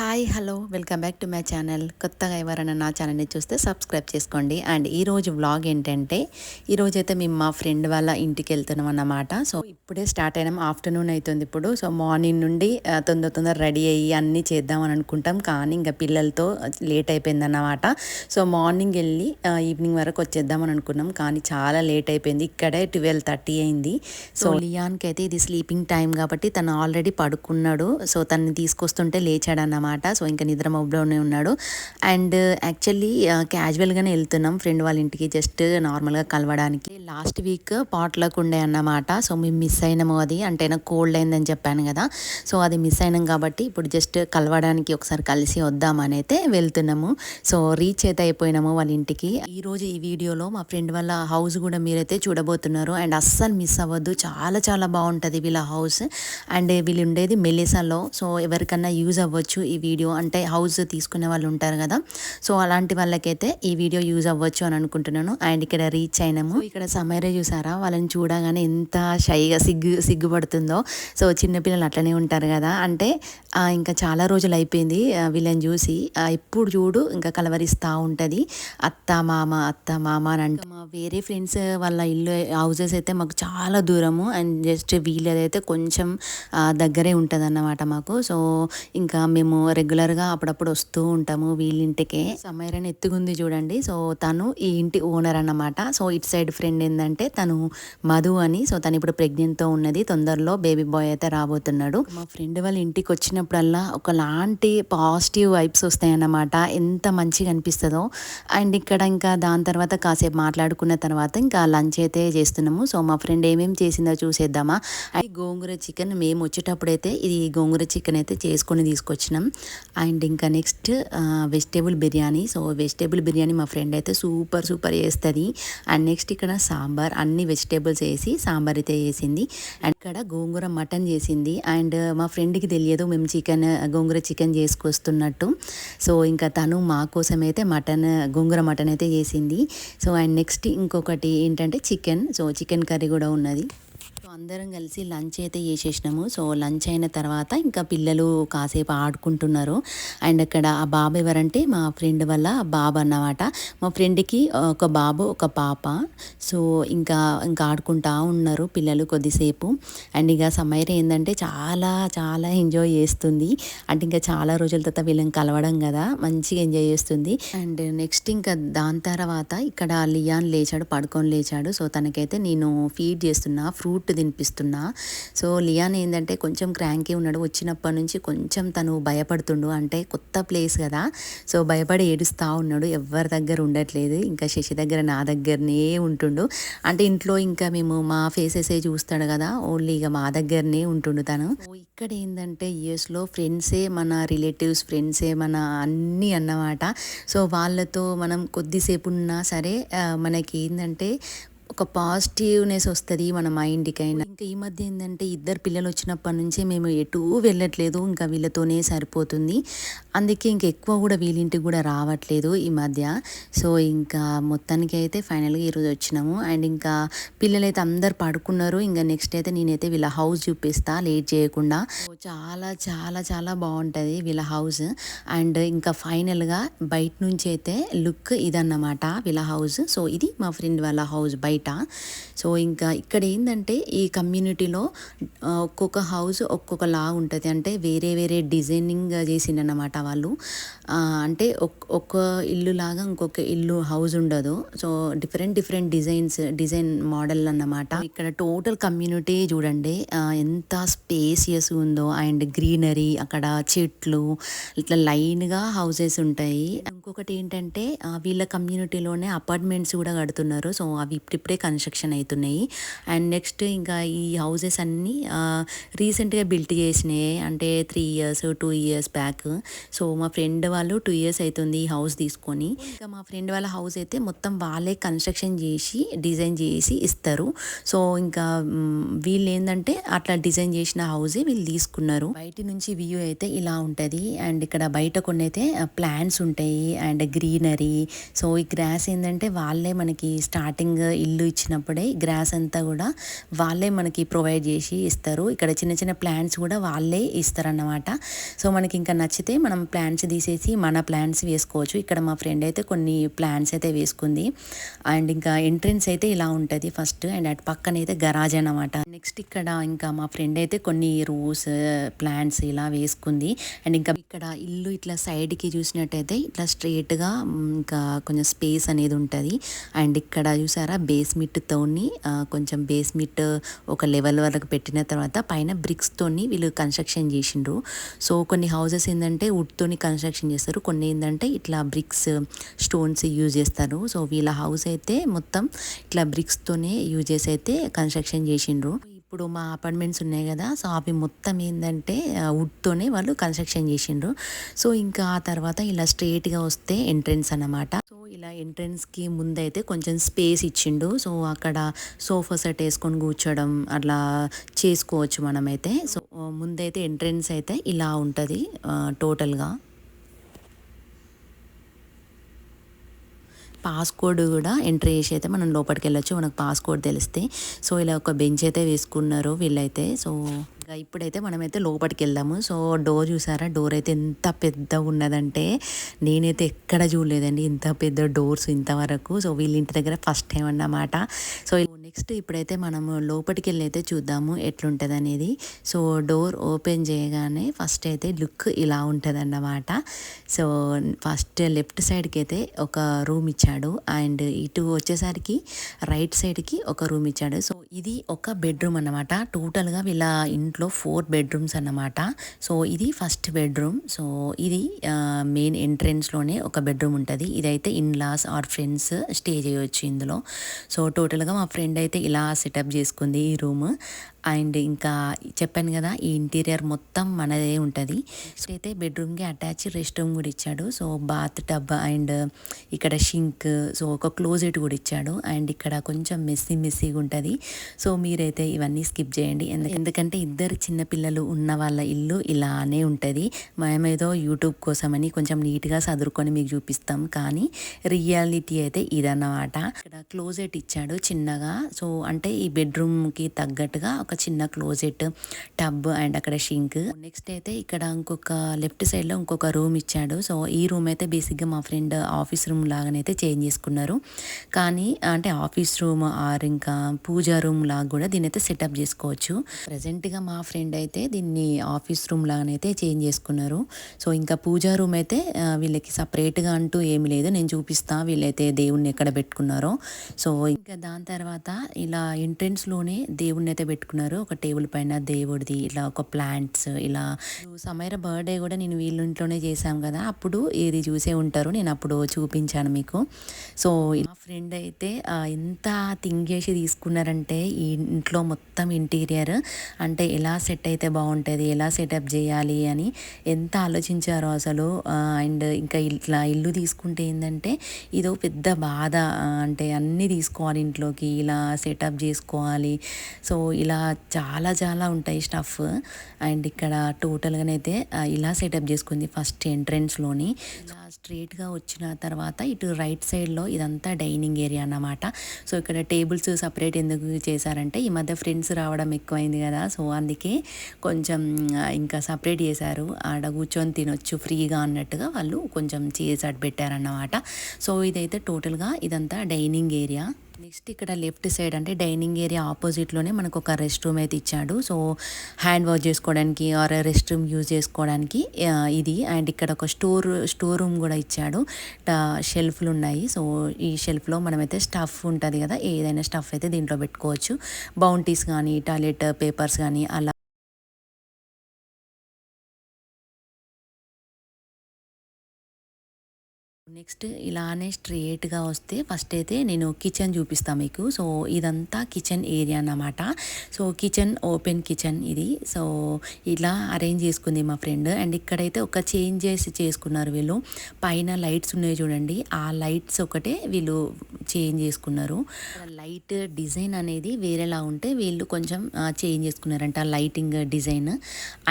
Hi hello welcome back to my channel. కొత్తగా ఎవరైనా నా ఛానల్ని చూస్తే సబ్స్క్రైబ్ చేసుకోండి. అండ్ ఈరోజు వ్లాగ్ ఏంటంటే ఈరోజు అయితే మేము మా ఫ్రెండ్ వాళ్ళ ఇంటికి వెళ్తున్నాం అన్నమాట. సో ఇప్పుడే స్టార్ట్ అయినాం. ఆఫ్టర్నూన్ అవుతుంది ఇప్పుడు. సో మార్నింగ్ నుండి తొందర తొందర రెడీ అయ్యి అన్నీ చేద్దామని అనుకుంటాం. కానీ ఇంకా పిల్లలతో లేట్ అయిపోయింది అన్నమాట. సో మార్నింగ్ వెళ్ళి ఈవినింగ్ వరకు వచ్చేద్దామని అనుకున్నాం. కానీ చాలా లేట్ అయిపోయింది. ఇక్కడే ట్వెల్వ్ థర్టీ అయింది. సో లియాన్కి అయితే ఇది స్లీపింగ్ టైం కాబట్టి తను ఆల్రెడీ పడుకున్నాడు. సో తను తీసుకొస్తుంటే లేచాడు అన్నమాట సో ఇంకా నిద్ర మబ్బులోనే ఉన్నాడు. అండ్ యాక్చువల్లీ క్యాజువల్గానే వెళ్తున్నాం ఫ్రెండ్ వాళ్ళ ఇంటికి జస్ట్ నార్మల్గా కలవడానికి. లాస్ట్ వీక్ పాట్లకు ఉండే అన్నమాట. సో మేము మిస్ అయినాము అది. అంటే నాకు కోల్డ్ అయిందని చెప్పాను కదా. సో అది మిస్ అయినాం కాబట్టి ఇప్పుడు జస్ట్ కలవడానికి ఒకసారి కలిసి వద్దామని అయితే వెళ్తున్నాము. సో రీచ్ అయితే అయిపోయినాము వాళ్ళ ఇంటికి. ఈరోజు ఈ వీడియోలో మా ఫ్రెండ్ వాళ్ళ హౌస్ కూడా మీరైతే చూడబోతున్నారు. అండ్ అస్సలు మిస్ అవ్వద్దు. చాలా చాలా బాగుంటుంది వీళ్ళ హౌస్. అండ్ వీళ్ళు ఉండేది మెలిసాలో. సో ఎవరికన్నా యూజ్ అవ్వచ్చు. ఈ వీడియో అంటే హౌస్ తీసుకునే వాళ్ళు ఉంటారు కదా. సో అలాంటి వాళ్ళకైతే ఈ వీడియో యూజ్ అవ్వచ్చు అని అనుకుంటున్నాను. అండ్ ఇక్కడ రీచ్ అయినాము. ఇక్కడ సమయరే చూసారా? వాళ్ళని చూడగానే ఎంత షైగా సిగ్గు సిగ్గుపడుతుందో. సో చిన్నపిల్లలు అట్లనే ఉంటారు కదా. అంటే ఇంకా చాలా రోజులు అయిపోయింది వీళ్ళని చూసి. ఎప్పుడు చూడు ఇంకా కలవరిస్తూ ఉంటుంది. అత్త మామ అత్త మామ అని అంటే. మా వేరే ఫ్రెండ్స్ వాళ్ళ ఇల్లు హౌజెస్ అయితే మాకు చాలా దూరము. అండ్ జస్ట్ వీళ్ళదైతే కొంచెం దగ్గరే ఉంటుంది అన్నమాట మాకు. సో ఇంకా మేము రెగ్యులర్గా అప్పుడప్పుడు వస్తూ ఉంటాము వీళ్ళింటికే. సమైరన్ ఎత్తుకుంది చూడండి. సో తను ఈ ఇంటి ఓనర్ అన్నమాట. సో ఇట్ సైడ్ ఫ్రెండ్ ఏంటంటే తను మధు అని. సో తను ఇప్పుడు ప్రెగ్నెంట్తో ఉన్నది. తొందరలో బేబీ బాయ్ అయితే రాబోతున్నాడు. మా ఫ్రెండ్ వాళ్ళ ఇంటికి వచ్చినప్పుడల్లా ఒకలాంటి పాజిటివ్ వైబ్స్ వస్తాయన్నమాట. ఎంత మంచిగా అనిపిస్తుందో. అండ్ ఇక్కడ ఇంకా దాని తర్వాత కాసేపు మాట్లాడుకున్న తర్వాత ఇంకా లంచ్ అయితే చేస్తున్నాము. సో మా ఫ్రెండ్ ఏమేమి చేసిందో చూసేద్దామా. అది గోంగూర చికెన్ మేము వచ్చేటప్పుడైతే ఇది గోంగూర చికెన్ అయితే చేసుకొని తీసుకొచ్చినాం. అండ్ ఇంకా next vegetable biryani. So vegetable biryani మా ఫ్రెండ్ అయితే సూపర్ సూపర్ చేస్తుంది. అండ్ నెక్స్ట్ ఇక్కడ సాంబార్ అన్ని వెజిటేబుల్స్ వేసి సాంబార్ అయితే చేసింది. అండ్ ఇక్కడ గోంగూర మటన్ చేసింది. అండ్ మా ఫ్రెండ్కి తెలియదు మేము చికెన్ గోంగూర చికెన్ చేసుకొస్తున్నట్టు. సో ఇంకా తను మా కోసం అయితే మటన్ గోంగూర మటన్ అయితే చేసింది. సో అండ్ నెక్స్ట్ ఇంకొకటి ఏంటంటే చికెన్. సో చికెన్ కర్రీ కూడా ఉన్నది. అందరం కలిసి లంచ్ అయితే చేసేసినాము. సో లంచ్ అయిన తర్వాత ఇంకా పిల్లలు కాసేపు ఆడుకుంటున్నారు. అండ్ అక్కడ ఆ బాబు ఎవరంటే మా ఫ్రెండ్ వల్ల బాబు అన్నమాట. మా ఫ్రెండ్కి ఒక బాబు ఒక పాప. సో ఇంకా ఇంకా ఆడుకుంటా ఉన్నారు పిల్లలు కొద్దిసేపు. అండ్ ఇక సమైర్ ఏంటంటే చాలా చాలా ఎంజాయ్ చేస్తుంది. అంటే ఇంకా చాలా రోజుల తర్వాత వీళ్ళని కలవడం కదా మంచిగా ఎంజాయ్ చేస్తుంది. అండ్ నెక్స్ట్ ఇంకా దాని తర్వాత ఇక్కడ లియాన్ లేచాడు పడుకొని లేచాడు. సో తనకైతే నేను ఫీడ్ చేస్తున్నా ఫ్రూట్ తినిపిస్తున్నా సో లియాన్ ఏంటంటే కొంచెం క్రాంకీ ఉన్నాడు. వచ్చినప్పటి నుంచి కొంచెం తను భయపడుతుండు. అంటే కొత్త ప్లేస్ కదా. సో భయపడి ఏడుస్తూ ఉన్నాడు. ఎవరి దగ్గర ఉండట్లేదు. ఇంకా శశి దగ్గర నా దగ్గరనే ఉంటుండు. అంటే ఇంట్లో ఇంకా మేము మా ఫేసెసే చూస్తాడు కదా. ఓన్లీ ఇక మా దగ్గరనే ఉంటుండు తను. ఇక్కడ ఏంటంటే యుఎస్లో ఫ్రెండ్సే మన రిలేటివ్స్ ఫ్రెండ్సే మన అన్నీ అన్నమాట. సో వాళ్ళతో మనం కొద్దిసేపు ఉన్నా సరే మనకి ఏంటంటే ఒక పాజిటివ్నెస్ వస్తుంది మన మైండ్కైనా ఇంకా ఈ మధ్య ఏంటంటే ఇద్దరు పిల్లలు వచ్చినప్పటి నుంచి మేము ఎటు వెళ్ళట్లేదు. ఇంకా వీళ్ళతోనే సరిపోతుంది. అందుకే ఇంక ఎక్కువ కూడా వీళ్ళింటికి కూడా రావట్లేదు ఈ మధ్య. సో ఇంకా మొత్తానికి అయితే ఫైనల్గా ఈరోజు వచ్చినాము. అండ్ ఇంకా పిల్లలైతే అందరు పడుకున్నారు. ఇంకా నెక్స్ట్ అయితే నేనైతే వీళ్ళ హౌస్ చూపిస్తా లేట్ చేయకుండా. సో చాలా చాలా చాలా బాగుంటుంది వీళ్ళ హౌస్. అండ్ ఇంకా ఫైనల్గా బయట నుంచి అయితే లుక్ ఇదన్నమాట వీళ్ళ హౌస్. సో ఇది మా ఫ్రెండ్ వాళ్ళ హౌస్ బయట. సో ఇంకా ఇక్కడ ఏంటంటే ఈ కమ్యూనిటీలో ఒక్కొక్క హౌస్ ఒక్కొక్క లా ఉంటుంది. అంటే వేరే వేరే డిజైనింగ్ చేసిండనమాట వాళ్ళు. అంటే ఒక్క ఇల్లు లాగా ఇంకొక ఇల్లు హౌస్ ఉండదు. So different different designs design model అన్నమాట ఇక్కడ టోటల్ కమ్యూనిటీ చూడండి. ఎంత స్పేసియస్ ఉందో. అండ్ గ్రీనరీ అక్కడ చెట్లు ఇట్లా లైన్గా హౌసెస్ ఉంటాయి. ఇంకొకటి ఏంటంటే వీళ్ళ కమ్యూనిటీలోనే అపార్ట్మెంట్స్ కూడా కడుతున్నారు. సో అవి ఇప్పుడు ఇప్పుడే కన్స్ట్రక్షన్ అవుతున్నాయి. అండ్ నెక్స్ట్ ఇంకా ఈ హౌసెస్ అన్నీ రీసెంట్గా బిల్ట్ చేసినాయి. అంటే three years two years back. So మా ఫ్రెండ్ వాళ్ళు టూ ఇయర్స్ అవుతుంది ఈ హౌస్ తీసుకొని. ఇంకా మా ఫ్రెండ్ వాళ్ళ హౌస్ అయితే మొత్తం వాళ్ళే కన్స్ట్రక్షన్ చేసి డిజైన్ చేసి ఇస్తారు. సో ఇంకా వీళ్ళు ఏంటంటే అట్లా డిజైన్ చేసిన హౌసే వీళ్ళు తీసుకున్నారు. బయట నుంచి వ్యూ అయితే ఇలా ఉంటుంది. అండ్ ఇక్కడ బయట కొన్ని అయితే ప్లాంట్స్ ఉంటాయి. And greenery. సో ఈ గ్రాస్ ఏంటంటే వాళ్ళే మనకి స్టార్టింగ్ ఇల్లు ఇచ్చినప్పుడే గ్రాస్ అంతా కూడా వాళ్ళే మనకి ప్రొవైడ్ చేసి ఇస్తారు. ఇక్కడ చిన్న చిన్న ప్లాంట్స్ కూడా వాళ్ళే ఇస్తారన్నమాట. సో మనకి ఇంకా నచ్చితే మనం ప్లాంట్స్ తీసేసి మన ప్లాంట్స్ వేసుకోవచ్చు. ఇక్కడ మా ఫ్రెండ్ అయితే కొన్ని ప్లాంట్స్ అయితే వేసుకుంది. అండ్ ఇంకా ఎంట్రెన్స్ అయితే ఇలా ఉంటుంది ఫస్ట్. అండ్ అటు పక్కన అయితే గరాజ్ అనమాట నెక్స్ట్ ఇక్కడ ఇంకా మా ఫ్రెండ్ అయితే కొన్ని రోస్ ప్లాంట్స్ ఇలా వేసుకుంది. అండ్ ఇంకా ఇక్కడ ఇల్లు ఇట్లా సైడ్కి చూసినట్టయితే ఇట్లా స్ట్రేట్గా ఇంకా కొంచెం స్పేస్ అనేది ఉంటుంది. అండ్ ఇక్కడ చూసారా బేస్మిట్తోని కొంచెం బేస్మిట్ ఒక లెవెల్ వరకు పెట్టిన తర్వాత పైన బ్రిక్స్తోని వీళ్ళు కన్స్ట్రక్షన్ చేసిండ్రు. సో కొన్ని హౌసెస్ ఏంటంటే వుడ్తోని కన్స్ట్రక్షన్ చేస్తారు. కొన్ని ఏంటంటే ఇట్లా బ్రిక్స్ స్టోన్స్ యూజ్ చేస్తారు. సో వీళ్ళ హౌస్ అయితే మొత్తం ఇట్లా బ్రిక్స్తోనే యూజ్ చేసి అయితే కన్స్ట్రక్షన్ చేసిండ్రు. ఇప్పుడు మా అపార్ట్మెంట్స్ ఉన్నాయి కదా సో అవి మొత్తం ఏంటంటే వుడ్తోనే వాళ్ళు కన్స్ట్రక్షన్ చేసిండ్రు. సో ఇంకా ఆ తర్వాత ఇలా స్ట్రేట్గా వస్తే ఎంట్రెన్స్ అన్నమాట. సో ఇలా ఎంట్రన్స్కి ముందైతే కొంచెం స్పేస్ ఇచ్చిండు. సో అక్కడ సోఫా సెట్ వేసుకొని కూర్చోవడం అట్లా చేసుకోవచ్చు మనమైతే. సో ముందైతే ఎంట్రెన్స్ అయితే ఇలా ఉంటుంది టోటల్గా. పాస్కోడ్ కూడా ఎంట్రీ చేసి అయితే మనం లోపలికి వెళ్ళొచ్చు మనకు పాస్కోడ్ తెలిస్తే. సో ఇలా ఒక బెంచ్ అయితే వేసుకున్నారు వీళ్ళైతే. సో ఇప్పుడైతే మనమైతే లోపలికి వెళ్దాము సో డోర్ చూసారా? డోర్ అయితే ఎంత పెద్ద ఉన్నదంటే నేనైతే ఎక్కడ చూడలేదండి. ఇంత పెద్ద డోర్స్ ఇంతవరకు. సో వీళ్ళ ఇంటి దగ్గర ఫస్ట్ టైం అన్నమాట. సో నెక్స్ట్ ఇప్పుడైతే మనము లోపలికి వెళ్ళి అయితే చూద్దాము ఎట్లుంటుంది అనేది సో డోర్ ఓపెన్ చేయగానే ఫస్ట్ అయితే లుక్ ఇలా ఉంటుంది అన్నమాట సో ఫస్ట్ లెఫ్ట్ సైడ్కి అయితే ఒక రూమ్ ఇచ్చాడు. అండ్ ఇటు వచ్చేసరికి రైట్ సైడ్కి ఒక రూమ్ ఇచ్చాడు. సో ఇది ఒక బెడ్రూమ్ అన్నమాట. టోటల్గా వీళ్ళ ఇంట్లో ఫోర్ బెడ్రూమ్స్ అన్నమాట. సో ఇది ఫస్ట్ బెడ్రూమ్. సో ఇది మెయిన్ ఎంట్రెన్స్లోనే ఒక బెడ్రూమ్ ఉంటుంది. ఇదైతే in laws or friends stay చేయవచ్చు ఇందులో. సో టోటల్గా మా ఫ్రెండ్ అయితే ఇలా సెటప్ చేసుకుంది ఈ రూమ్. అండ్ ఇంకా చెప్పాను కదా ఈ ఇంటీరియర్ మొత్తం మనదే ఉంటుంది. సో అయితే బెడ్రూమ్కి అటాచ్ రెస్ట్ రూమ్ కూడా ఇచ్చాడు. సో బాత్ టబ్ అండ్ ఇక్కడ షింక్ సో ఒక క్లోజెట్ కూడా ఇచ్చాడు. అండ్ ఇక్కడ కొంచెం మెస్సీ మెస్సీగా ఉంటుంది. సో మీరైతే ఇవన్నీ స్కిప్ చేయండి. ఎందుకంటే ఇద్దరు చిన్నపిల్లలు ఉన్న వాళ్ళ ఇల్లు ఇలానే ఉంటుంది. మేమేదో యూట్యూబ్ కోసమని కొంచెం నీట్గా చదువుకొని మీకు చూపిస్తాం. కానీ రియాలిటీ అయితే ఇదన్నమాట. ఇక్కడ క్లోజెట్ ఇచ్చాడు చిన్నగా. సో అంటే ఈ బెడ్రూమ్కి తగ్గట్టుగా ఒక చిన్న క్లోజెట్ టబ్ అండ్ అక్కడ షింక్. నెక్స్ట్ అయితే ఇక్కడ ఇంకొక లెఫ్ట్ సైడ్లో ఇంకొక రూమ్ ఇచ్చాడు. సో ఈ రూమ్ అయితే బేసిక్గా మా ఫ్రెండ్ ఆఫీస్ రూమ్ లాగానైతే చేంజ్ చేసుకున్నారు. కానీ అంటే ఆఫీస్ రూమ్ ఆర్ ఇంకా పూజా రూమ్ లాగా కూడా దీని అయితే సెటప్ చేసుకోవచ్చు. ప్రజెంట్గా మా ఫ్రెండ్ అయితే దీన్ని ఆఫీస్ రూమ్ లాగానైతే చేంజ్ చేసుకున్నారు. సో ఇంకా పూజా రూమ్ అయితే వీళ్ళకి సపరేట్గా అంటూ ఏమి లేదు. నేను చూపిస్తా వీళ్ళైతే దేవుణ్ణి ఎక్కడ పెట్టుకున్నారో. సో ఇంకా దాని తర్వాత ఇలా ఎంట్రెన్స్లోనే దేవుణ్ణి అయితే పెట్టుకున్నారు. పెట్టుకున్నారు ఒక టేబుల్ పైన దేవుడిది ఇలా ఒక ప్లాంట్స్ ఇలా సమైర బర్త్డే కూడా నేను వీళ్ళ ఇంట్లోనే చేశాం కదా అప్పుడు ఇది చూసే ఉంటారు నేను అప్పుడు చూపించాను మీకు. సో మా ఫ్రెండ్ అయితే ఎంత థింక్ చేసి తీసుకున్నారంటే ఈ ఇంట్లో మొత్తం ఇంటీరియర్ అంటే ఎలా సెట్ అయితే బాగుంటుంది ఎలా సెటప్ చేయాలి అని ఎంత ఆలోచించారో అసలు అండ్ ఇంకా ఇట్లా ఇల్లు తీసుకుంటే ఏంటంటే ఇదో పెద్ద బాధ అంటే అన్నీ తీసుకోవాలి ఇంట్లోకి ఇలా సెటప్ చేసుకోవాలి. సో ఇలా చాలా చాలా ఉంటాయి స్టఫ్. అండ్ ఇక్కడ టోటల్గానైతే ఇలా సెటప్ చేసుకుంది ఫస్ట్ ఎంట్రెన్స్లోని. ఇలా స్ట్రేట్గా వచ్చిన తర్వాత ఇటు రైట్ సైడ్లో ఇదంతా డైనింగ్ ఏరియా అన్నమాట. సో ఇక్కడ టేబుల్స్ సపరేట్ ఎందుకు చేశారంటే ఈ మధ్య ఫ్రెండ్స్ రావడం ఎక్కువైంది కదా సో అందుకే కొంచెం ఇంకా సపరేట్ చేశారు. ఆడ కూర్చొని తినొచ్చు ఫ్రీగా అన్నట్టుగా వాళ్ళు కొంచెం చేసి పెట్టారన్నమాట. సో ఇదైతే టోటల్గా ఇదంతా డైనింగ్ ఏరియా. నెక్స్ట్ ఇక్కడ లెఫ్ట్ సైడ్ అంటే డైనింగ్ ఏరియా ఆపోజిట్లోనే మనకు ఒక రెస్ట్ రూమ్ అయితే ఇచ్చాడు. సో హ్యాండ్ వాష్ చేసుకోవడానికి ఆర్ రెస్ట్ రూమ్ యూజ్ చేసుకోవడానికి ఇది. అండ్ ఇక్కడ ఒక స్టోర్ స్టోర్ రూమ్ కూడా ఇచ్చాడు. షెల్ఫ్లు ఉన్నాయి. సో ఈ షెల్ఫ్లో మనమైతే స్టఫ్ ఉంటుంది కదా. ఏదైనా స్టఫ్ అయితే దీంట్లో పెట్టుకోవచ్చు. బౌంటీస్ కానీ టాయిలెట్ పేపర్స్ కానీ అలా నెక్స్ట్ ఇలానే స్ట్రేట్గా వస్తే ఫస్ట్ అయితే నేను కిచెన్ చూపిస్తాను మీకు. సో ఇదంతా కిచెన్ ఏరియా అన్నమాట. సో కిచెన్ ఓపెన్ కిచెన్ ఇది. సో ఇలా అరేంజ్ చేసుకుంది మా ఫ్రెండ్. అండ్ ఇక్కడైతే ఒక చేంజెస్ చేసుకున్నారు వీళ్ళు. పైన లైట్స్ ఉన్నాయి చూడండి. ఆ లైట్స్ ఒకటే వీళ్ళు చేంజ్ చేసుకున్నారు. లైట్ డిజైన్ అనేది వేరేలా ఉంటే వీళ్ళు కొంచెం చేంజ్ చేసుకున్నారంట లైటింగ్ డిజైన్.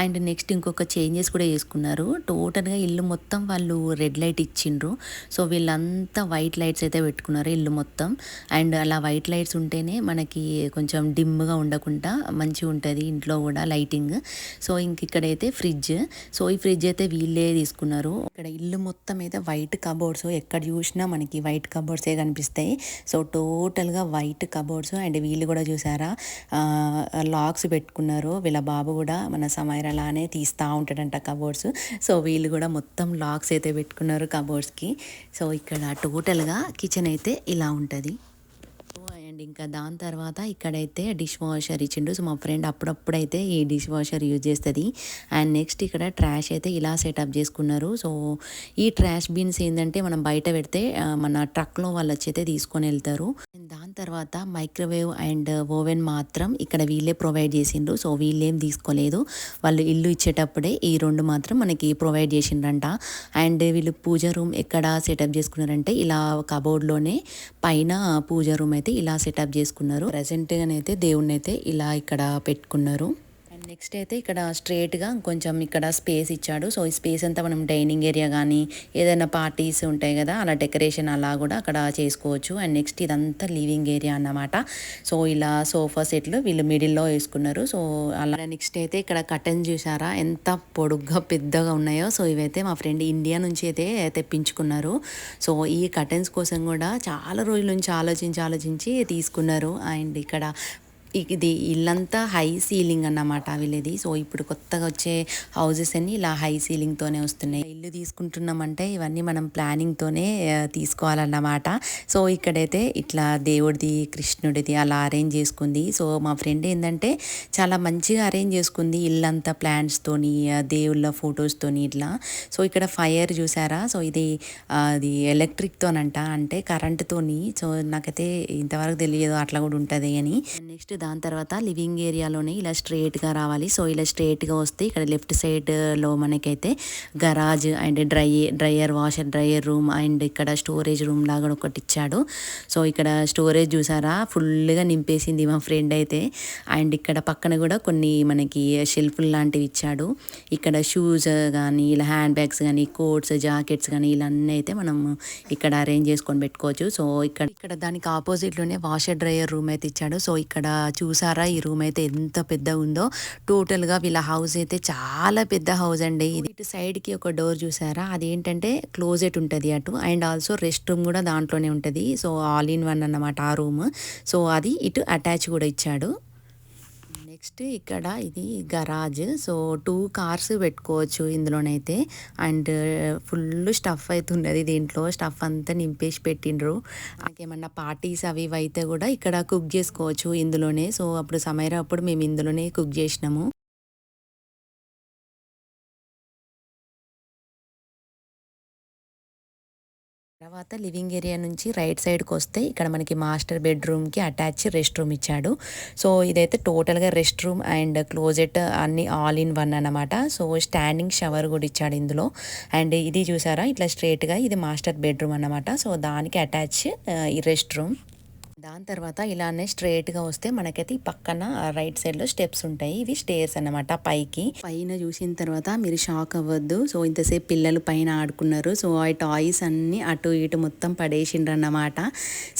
అండ్ నెక్స్ట్ ఇంకొక చేంజెస్ కూడా చేసుకున్నారు. టోటల్గా ఇల్లు మొత్తం వాళ్ళు రెడ్ లైట్ ఇచ్చిండ్రు. సో వీళ్ళంతా వైట్ లైట్స్ అయితే పెట్టుకున్నారు ఇల్లు మొత్తం. అండ్ అలా వైట్ లైట్స్ ఉంటేనే మనకి కొంచెం డిమ్గా ఉండకుండా మంచిగా ఉంటుంది ఇంట్లో కూడా లైటింగ్. సో ఇంక ఇక్కడైతే ఫ్రిడ్జ్. సో ఈ ఫ్రిడ్జ్ అయితే వీళ్ళే తీసుకున్నారు. ఇక్కడ ఇల్లు మొత్తం అయితే వైట్ కబోర్డ్స్. ఎక్కడ చూసినా మనకి వైట్ కబోర్డ్సే కనిపిస్తాయి. సో టోటల్గా వైట్ కబోర్డ్స్. అండ్ వీళ్ళు కూడా చూసారా? లాక్స్ పెట్టుకున్నారు. వీళ్ళ బాబు కూడా మన సమైరలానే తీస్తూ ఉంటాడంట కబోర్డ్స్. సో వీళ్ళు కూడా మొత్తం లాక్స్ అయితే పెట్టుకున్నారు కబోర్డ్స్కి. సో ఇక్కడ టోటల్గా కిచెన్ అయితే ఇలా ఉంటుంది. అండ్ ఇంకా దాని తర్వాత ఇక్కడైతే డిష్ వాషర్ ఇచ్చిండు. సో మా ఫ్రెండ్ అప్పుడప్పుడైతే ఈ డిష్ వాషర్ యూజ్ చేస్తుంది. అండ్ నెక్స్ట్ ఇక్కడ ట్రాష్ అయితే ఇలా సెటప్ చేసుకున్నారు. సో ఈ ట్రాష్ బీన్స్ ఏంటంటే మనం బయట పెడితే మన ట్రక్లో వాళ్ళు వచ్చి అయితే తీసుకొని వెళ్తారు. అండ్ దాని తర్వాత మైక్రోవేవ్ అండ్ ఓవెన్ మాత్రం ఇక్కడ వీళ్ళే ప్రొవైడ్ చేసిండ్రు. సో వీళ్ళేం తీసుకోలేదు. వాళ్ళు ఇల్లు ఇచ్చేటప్పుడే ఈ రెండు మాత్రం మనకి ప్రొవైడ్ చేసిండ్రంట. అండ్ వీళ్ళు పూజ రూమ్ ఎక్కడ సెటప్ చేసుకున్నారంటే ఇలా కబోర్డ్లోనే పైన పూజ రూమ్ అయితే ఇలా సెటప్ చేసుకున్నారు. ప్రజెంట్గానైతే దేవుణ్ణి అయితే ఇలా ఇక్కడ పెట్టుకున్నారు. నెక్స్ట్ అయితే ఇక్కడ స్ట్రేట్గా కొంచెం ఇక్కడ స్పేస్ ఇచ్చాడు. సో ఈ స్పేస్ అంతా మనం డైనింగ్ ఏరియా కానీ ఏదైనా పార్టీస్ ఉంటాయి కదా అలా డెకరేషన్ అలా కూడా అక్కడ చేసుకోవచ్చు. అండ్ నెక్స్ట్ ఇదంతా లివింగ్ ఏరియా అన్నమాట. సో ఇలా సోఫా సెట్లు వీళ్ళు మిడిల్లో వేసుకున్నారు. సో అలా నెక్స్ట్ అయితే ఇక్కడ కటన్ చూసారా ఎంత పొడుగ్గా పెద్దగా ఉన్నాయో. సో ఇవైతే మా ఫ్రెండ్ ఇండియా నుంచి అయితే తెప్పించుకున్నారు. సో ఈ కటన్స్ కోసం కూడా చాలా రోజుల నుంచి ఆలోచించి ఆలోచించి తీసుకున్నారు. అండ్ ఇక్కడ ఇది ఇల్లంతా హై సీలింగ్ అన్నమాట వీళ్ళది. సో ఇప్పుడు కొత్తగా వచ్చే హౌసెస్ అన్ని ఇలా హై సీలింగ్తోనే వస్తున్నాయి. ఇల్లు తీసుకుంటున్నామంటే ఇవన్నీ మనం ప్లానింగ్తోనే తీసుకోవాలన్నమాట. సో ఇక్కడైతే ఇట్లా దేవుడిది కృష్ణుడిది అలా అరేంజ్ చేసుకుంది. సో మా ఫ్రెండ్ ఏంటంటే చాలా మంచిగా అరేంజ్ చేసుకుంది ఇల్లంతా ప్లాంట్స్తోని దేవుళ్ళ ఫొటోస్తోని ఇట్లా. సో ఇక్కడ ఫైర్ చూసారా? సో ఇది అది ఎలక్ట్రిక్తోనంట అంటే కరెంటుతోని సో నాకైతే ఇంతవరకు తెలియదు అట్లా కూడా ఉంటుంది అని. నెక్స్ట్ దాని తర్వాత లివింగ్ ఏరియాలోనే ఇలా స్ట్రేట్గా రావాలి. సో ఇలా స్ట్రేట్గా వస్తే ఇక్కడ లెఫ్ట్ సైడ్లో మనకైతే garage and dry dryer washer dryer room and ఇక్కడ స్టోరేజ్ రూమ్ లాగా ఒకటి ఇచ్చాడు. సో ఇక్కడ స్టోరేజ్ చూసారా? ఫుల్గా నింపేసింది మా ఫ్రెండ్ అయితే. అండ్ ఇక్కడ పక్కన కూడా కొన్ని మనకి షెల్ఫ్లు లాంటివి ఇచ్చాడు. ఇక్కడ షూస్ కానీ ఇలా హ్యాండ్ బ్యాగ్స్ కానీ కోట్స్ జాకెట్స్ కానీ ఇలా అన్నీ అయితే మనం ఇక్కడ అరేంజ్ చేసుకొని పెట్టుకోవచ్చు. సో ఇక్కడ ఇక్కడ దానికి ఆపోజిట్లోనే వాషర్ డ్రయర్ రూమ్ అయితే ఇచ్చాడు. సో ఇక్కడ చూసారా? ఈ రూమ్ అయితే ఎంత పెద్ద ఉందో టోటల్గా వీళ్ళ హౌస్ అయితే చాలా పెద్ద హౌస్ అండి. ఇది ఇటు సైడ్కి ఒక డోర్ చూసారా? అదేంటంటే క్లోజెట్ ఉంటుంది అటు. అండ్ ఆల్సో రెస్ట్ రూమ్ కూడా దాంట్లోనే ఉంటుంది. సో ఆల్ ఇన్ వన్ అన్నమాట ఆ రూమ్. సో అది ఇటు అటాచ్ కూడా ఇచ్చాడు. నెక్స్ట్ ఇక్కడ ఇది గరాజ్. సో టూ కార్స్ పెట్టుకోవచ్చు ఇందులోనైతే. అండ్ ఫుల్ స్టఫ్ అయితే ఉన్నది దీంట్లో. స్టఫ్ అంతా నింపేసి పెట్టిండ్రు. నాకేమన్నా పార్టీస్ అవి ఇవి అయితే కూడా ఇక్కడ కుక్ చేసుకోవచ్చు ఇందులోనే. సో అప్పుడు సమయం అప్పుడు మేము ఇందులోనే కుక్ చేసినాము. తర్వాత లివింగ్ ఏరియా నుంచి రైట్ సైడ్కి వస్తే ఇక్కడ మనకి మాస్టర్ బెడ్రూమ్కి అటాచ్ రెస్ట్ రూమ్ ఇచ్చాడు. సో ఇదైతే టోటల్గా రెస్ట్ రూమ్ అండ్ క్లోజెట్ అన్ని ఆల్ ఇన్ వన్ అన్నమాట. సో స్టాండింగ్ షవర్ కూడా ఇచ్చాడు ఇందులో. అండ్ ఇది చూసారా? ఇట్లా స్ట్రేట్గా ఇది మాస్టర్ బెడ్రూమ్ అన్నమాట. సో దానికి అటాచ్ ఈ రెస్ట్ రూమ్. దాని తర్వాత ఇలానే స్ట్రైట్గా వస్తే మనకైతే ఈ పక్కన రైట్ సైడ్లో స్టెప్స్ ఉంటాయి. ఇవి స్టేర్స్ అన్నమాట పైకి. పైన చూసిన తర్వాత మీరు షాక్ అవ్వద్దు. సో ఇంతసేపు పిల్లలు పైన ఆడుకున్నారు. సో ఆ టాయ్స్ అన్ని అటు ఇటు మొత్తం పడేసిండ్రు అన్నమాట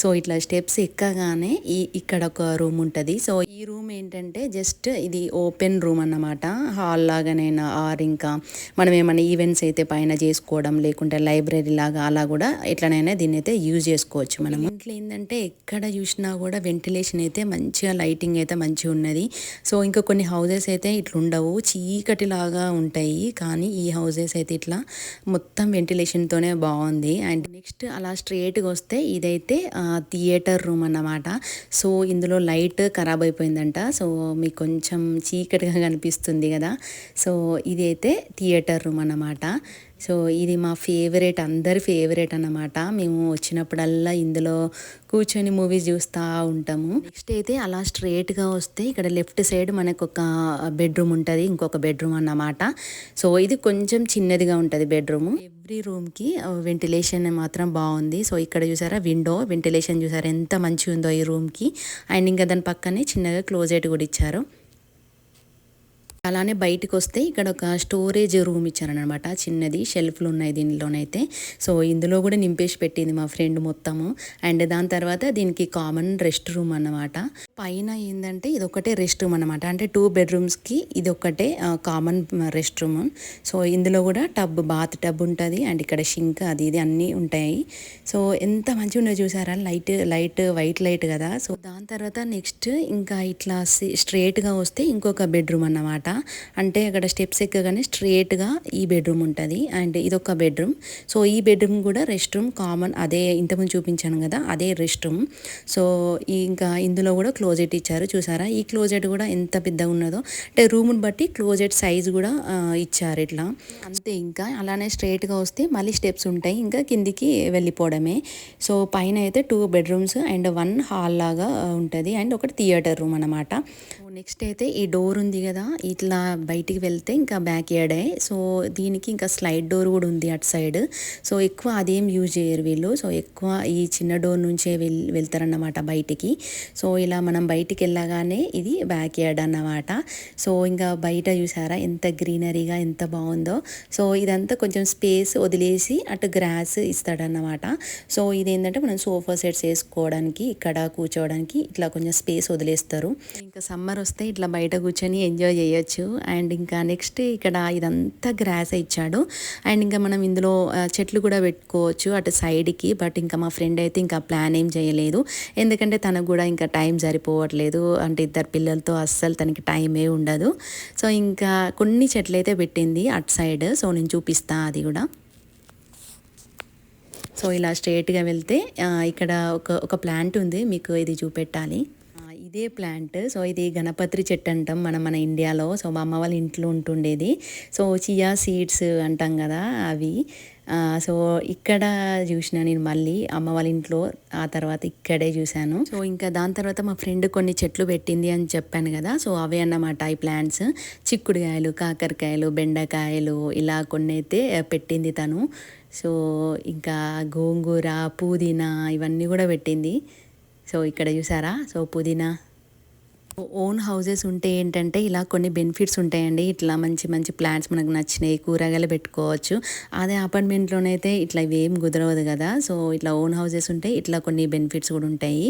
సో ఇట్లా స్టెప్స్ ఎక్కగానే ఈ ఇక్కడ ఒక రూమ్ ఉంటుంది. సో ఈ రూమ్ ఏంటంటే జస్ట్ ఇది ఓపెన్ రూమ్ అన్నమాట. హాల్ లాగానైనా ఆర్ ఇంకా మనం ఏమైనా ఈవెంట్స్ అయితే పైన చేసుకోవడం లేకుంటే లైబ్రరీ లాగా అలా కూడా ఎట్లనైనా దీన్ని అయితే యూజ్ చేసుకోవచ్చు మనం. ఇంట్లో ఏంటంటే ఎక్కడ చూసినా కూడా వెంటిలేషన్ అయితే మంచిగా లైటింగ్ అయితే మంచిగా ఉన్నది. సో ఇంకా కొన్ని హౌజెస్ అయితే ఇట్లా ఉండవు చీకటి లాగా ఉంటాయి. కానీ ఈ హౌసెస్ అయితే ఇట్లా మొత్తం వెంటిలేషన్తోనే బాగుంది. అండ్ నెక్స్ట్ అలా స్ట్రేట్గా వస్తే ఇదైతే థియేటర్ రూమ్ అన్నమాట. సో ఇందులో లైట్ ఖరాబ్ అయిపోయిందంట. సో మీకు కొంచెం చీకటిగా కనిపిస్తుంది కదా. సో ఇది అయితే థియేటర్ రూమ్ అన్నమాట. సో ఇది మా ఫేవరెట్ అందరి ఫేవరెట్ అన్నమాట. మేము వచ్చినప్పుడల్లా ఇందులో కూర్చొని మూవీస్ చూస్తూ ఉంటాము. నెక్స్ట్ అయితే అలా స్ట్రేట్గా వస్తే ఇక్కడ లెఫ్ట్ సైడ్ మనకు ఒక బెడ్రూమ్ ఉంటుంది ఇంకొక బెడ్రూమ్ అన్నమాట. సో ఇది కొంచెం చిన్నదిగా ఉంటుంది బెడ్రూమ్ ఎవ్రీ రూమ్కి వెంటిలేషన్ మాత్రం బాగుంది. సో ఇక్కడ చూసారా విండో వెంటిలేషన్ చూసారా ఎంత మంచిగా ఉందో ఈ రూమ్కి అండ్ ఇంకా దాని పక్కనే చిన్నగా క్లోజెట్ కూడా ఇచ్చారు. అలానే బయటకు వస్తే ఇక్కడ ఒక స్టోరేజ్ రూమ్ ఇచ్చారనమాట చిన్నది షెల్ఫ్లు ఉన్నాయి దీనిలోనైతే. సో ఇందులో కూడా నింపేసి పెట్టింది మా ఫ్రెండ్ మొత్తము. అండ్ దాని తర్వాత దీనికి కామన్ రెస్ట్ రూమ్ అన్నమాట. పైన ఏంటంటే ఇది ఒకటే రెస్ట్ రూమ్ అనమాట అంటే టూ బెడ్రూమ్స్కి ఇది ఒకటే కామన్ రెస్ట్ రూమ్. సో ఇందులో కూడా టబ్ బాత్ టబ్ ఉంటుంది. అండ్ ఇక్కడ షింక్ అది ఇది అన్నీ ఉంటాయి. సో ఎంత మంచిగా ఉన్నాయో చూసారా? లైట్ లైట్ వైట్ లైట్ కదా. సో దాని తర్వాత నెక్స్ట్ ఇంకా ఇట్లా స్ట్రేట్గా వస్తే ఇంకొక బెడ్రూమ్ అన్నమాట. అంటే అక్కడ స్టెప్స్ ఎక్కగానే స్ట్రేట్గా ఈ బెడ్రూమ్ ఉంటుంది. అండ్ ఇదొక బెడ్రూమ్. సో ఈ బెడ్రూమ్ కూడా రెస్ట్ రూమ్ కామన్ అదే ఇంతకుముందు చూపించాను కదా అదే రెస్ట్ రూమ్. సో ఇంకా ఇందులో కూడా క్లోజెట్ ఇచ్చారు. చూసారా? ఈ క్లోజెట్ కూడా ఎంత పెద్దగా ఉన్నదో. అంటే రూమ్ని బట్టి క్లోజెట్ సైజ్ కూడా ఇచ్చారు ఇట్లా. అంతే ఇంకా అలానే స్ట్రేట్గా వస్తే మళ్ళీ స్టెప్స్ ఉంటాయి. ఇంకా కిందికి వెళ్ళిపోవడమే. సో పైన అయితే two bedrooms and one hall లాగా ఉంటుంది. అండ్ ఒకటి థియేటర్ రూమ్ అనమాట. నెక్స్ట్ అయితే ఈ డోర్ ఉంది కదా ఇట్లా బయటికి వెళ్తే ఇంకా బ్యాక్ యార్డే. సో దీనికి ఇంకా స్లైడ్ డోర్ కూడా ఉంది అటు సైడ్. సో ఎక్కువ అదేం యూజ్ చేయరు వీళ్ళు. సో ఎక్కువ ఈ చిన్న డోర్ నుంచే వెళ్ వెళ్తారన్నమాట బయటికి. సో ఇలా మనం బయటికి వెళ్ళగానే ఇది బ్యాక్ యార్డ్ అన్నమాట. సో ఇంకా బయట చూసారా ఎంత గ్రీనరీగా ఎంత బాగుందో. సో ఇదంతా కొంచెం స్పేస్ వదిలేసి అటు గ్రాస్ ఇస్తాడన్నమాట. సో ఇది ఏంటంటే మనం సోఫా సెట్స్ వేసుకోవడానికి ఇక్కడ కూర్చోవడానికి ఇట్లా కొంచెం స్పేస్ వదిలేస్తారు. ఇంకా సమ్మర్ వస్తే ఇట్లా బయట కూర్చొని ఎంజాయ్ చేయొచ్చు. అండ్ ఇంకా నెక్స్ట్ ఇక్కడ ఇదంతా గ్రాస్ ఇచ్చాడు. అండ్ ఇంకా మనం ఇందులో చెట్లు కూడా పెట్టుకోవచ్చు అటు సైడ్కి. బట్ ఇంకా మా ఫ్రెండ్ అయితే ఇంకా ప్లాన్ ఏం చేయలేదు. ఎందుకంటే తనకు కూడా ఇంకా టైం సరిపోవట్లేదు. అంటే ఇద్దరు పిల్లలతో అస్సలు తనకి టైమే ఉండదు. సో ఇంకా కొన్ని చెట్లు అయితే పెట్టింది అటు సైడ్. సో నేను చూపిస్తా అది కూడా. సో ఇలా స్ట్రేట్గా వెళ్తే ఇక్కడ ఒక ఒక ప్లాంట్ ఉంది. మీకు ఇది చూపెట్టాలి. ఇదే ప్లాంట్. సో ఇది గణపత్రి చెట్టు అంటాం మనం మన ఇండియాలో. సో మా అమ్మ వాళ్ళ ఇంట్లో ఉంటుండేది. సో చియా సీడ్స్ అంటాం కదా అవి. సో ఇక్కడ చూసిన నేను మళ్ళీ అమ్మ వాళ్ళ ఇంట్లో ఆ తర్వాత ఇక్కడే చూశాను. సో ఇంకా దాని తర్వాత మా ఫ్రెండ్ కొన్ని చెట్లు పెట్టింది అని చెప్పాను కదా. సో అవే అన్నమాట ఈ ప్లాంట్స్. చిక్కుడుకాయలు కాకరకాయలు బెండకాయలు ఇలా కొన్ని అయితే పెట్టింది తను. సో ఇంకా గోంగూర పుదీనా ఇవన్నీ కూడా పెట్టింది. సో ఇక్కడ చూసారా? సో పుదీనా ఓన్ హౌజెస్ ఉంటే ఏంటంటే ఇలా కొన్ని బెనిఫిట్స్ ఉంటాయండి. ఇట్లా మంచి మంచి ప్లాంట్స్ మనకు నచ్చినాయి కూరగాయలు పెట్టుకోవచ్చు. అదే అపార్ట్మెంట్లోనైతే ఇట్లా ఇవేం కుదరవదు కదా. సో ఇట్లా ఓన్ హౌజెస్ ఉంటే ఇట్లా కొన్ని బెనిఫిట్స్ కూడా ఉంటాయి.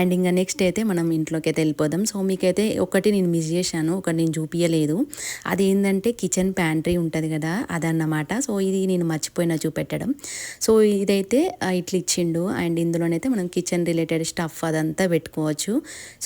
అండ్ ఇంకా నెక్స్ట్ అయితే మనం ఇంట్లోకి అయితే వెళ్ళిపోదాం. సో మీకైతే ఒకటి నేను మిస్ చేశాను ఒకటి నేను చూపించలేదు అది ఏంటంటే కిచెన్ ప్యాంట్రీ ఉంటుంది కదా అదన్నమాట. సో ఇది నేను మర్చిపోయినా చూపెట్టడం. సో ఇదైతే ఇట్లా ఇచ్చిండు. అండ్ ఇందులోనైతే మనం కిచెన్ రిలేటెడ్ స్టఫ్ అదంతా పెట్టుకోవచ్చు.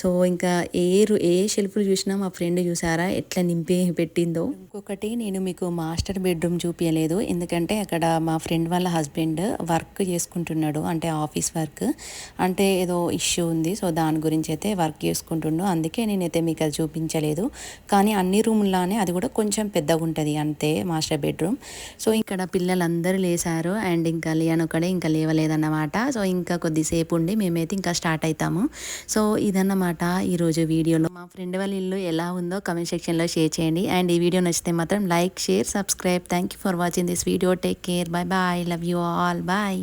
సో ఇంకా ఏ ఏ షెల్ఫ్లు చూసినా మా ఫ్రెండ్ చూసారా? ఎట్లా నింపి పెట్టిందో? ఇంకొకటి నేను మీకు మాస్టర్ బెడ్రూమ్ చూపించలేదు ఎందుకంటే అక్కడ మా ఫ్రెండ్ వాళ్ళ హస్బెండ్ వర్క్ చేసుకుంటున్నాడు. అంటే ఆఫీస్ వర్క్. అంటే ఏదో ఇష్యూ ఉంది. సో దాని గురించి అయితే వర్క్ చేసుకుంటుండో. అందుకే నేనైతే మీకు అది చూపించలేదు. కానీ అన్ని రూమ్లానే అది కూడా కొంచెం పెద్దగా ఉంటుంది. అంతే మాస్టర్ బెడ్రూమ్. సో ఇక్కడ పిల్లలందరూ లేసారు. అండ్ ఇంకా లేనొక్కడే ఇంకా లేవలేదన్నమాట. సో ఇంకా కొద్దిసేపు ఉండి మేమైతే ఇంకా స్టార్ట్ అవుతాము సో ఇదన్నమాట ఈరోజు వీడియోలో మా ఫ్రెండ్ వాళ్ళ ఇల్లు ఎలా ఉందో కమెంట్ సెక్షన్లో షేర్ చేయండి. అండ్ ఈ వీడియో నచ్చితే మాత్రం like share subscribe thank you for watching this video take care bye bye love you all bye